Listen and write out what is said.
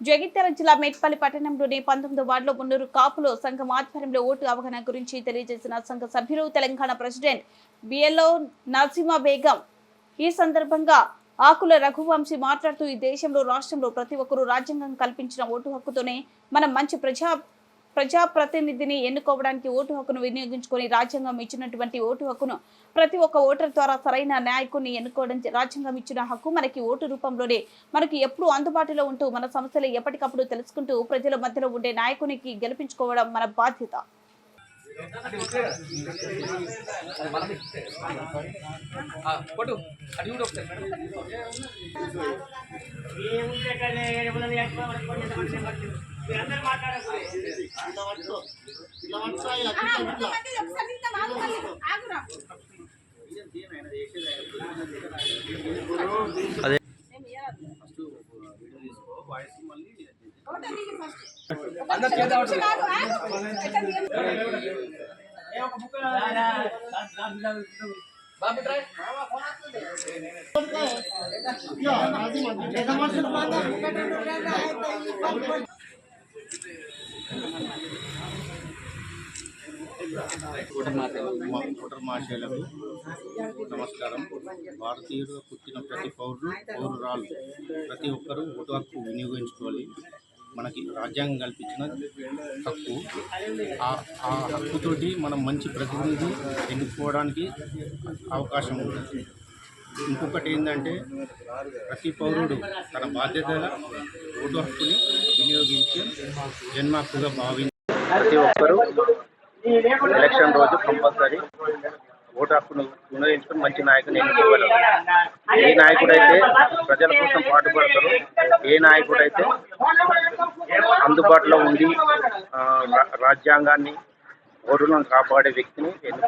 జగిత్యాల జిల్లా మేట్పల్లి పట్టణంలోని పంతొమ్మిది వార్డులో మున్నూరు కాపులో సంఘం ఆధ్వర్యంలో ఓటు అవగాహన గురించి తెలియజేసిన సంఘ సభ్యులు తెలంగాణ ప్రెసిడెంట్ బిఎల్ఓ నరసింహ బేగం. ఈ సందర్భంగా ఆకుల రఘువంశీ మాట్లాడుతూ ఈ దేశంలో రాష్ట్రంలో ప్రతి ఒక్కరూ రాజ్యాంగం కల్పించిన ఓటు హక్కుతోనే మనం మంచి ప్రజా ప్రజాప్రతినిధిని ఎన్నుకోవడానికి ఓటు హక్కును వినియోగించుకొని రాజ్యాంగం ఇచ్చినటువంటి ఓటు హక్కును ప్రతి ఒక్క ఓటర్ ద్వారా సరైన నాయకుడిని ఎన్నుకోవడం రాజ్యాంగం ఇచ్చిన హక్కు మనకి ఓటు రూపంలోనే మనకి ఎప్పుడు అందుబాటులో ఉంటూ మన సమస్యలు ఎప్పటికప్పుడు తెలుసుకుంటూ ప్రజల మధ్యలో ఉండే నాయకునికి గెలిపించుకోవడం మన బాధ్యత. కొట్టు కూడా ఒకసారి అందరు చేద్దాం బాబు ట్రై మా ఓటర్ మహాశయులకు నమస్కారం. భారతీయుడుగా పుట్టిన ప్రతి పౌరుడు పౌరురాలు ప్రతి ఒక్కరూ ఓటు హక్కు వినియోగించుకోవాలి. మనకి రాజ్యాంగం కల్పించిన హక్కు. ఆ హక్కుతోటి మనం మంచి ప్రతినిధి ఎన్నుకోవడానికి అవకాశం ఉంటుంది ఇంకొకటి ఏంటంటే ప్రతి పౌరుడు తన బాధ్యత ఓటు హక్కుని వినియోగించి జన్మ హక్కుగా భావించి ప్రతి ఒక్కరూ ఎలక్షన్ రోజు కంపల్సరీ ఓటు హక్కును వినియోగించుకుని మంచి నాయకుని ఎన్నుకోగలరు ఏ నాయకుడైతే ప్రజల కోసం పాటుపడతారు ఏ నాయకుడైతే అందుబాటులో ఉండి ఆ, రాజ్యాంగాన్ని ఓటులను కాపాడే వ్యక్తిని ఎన్నుకో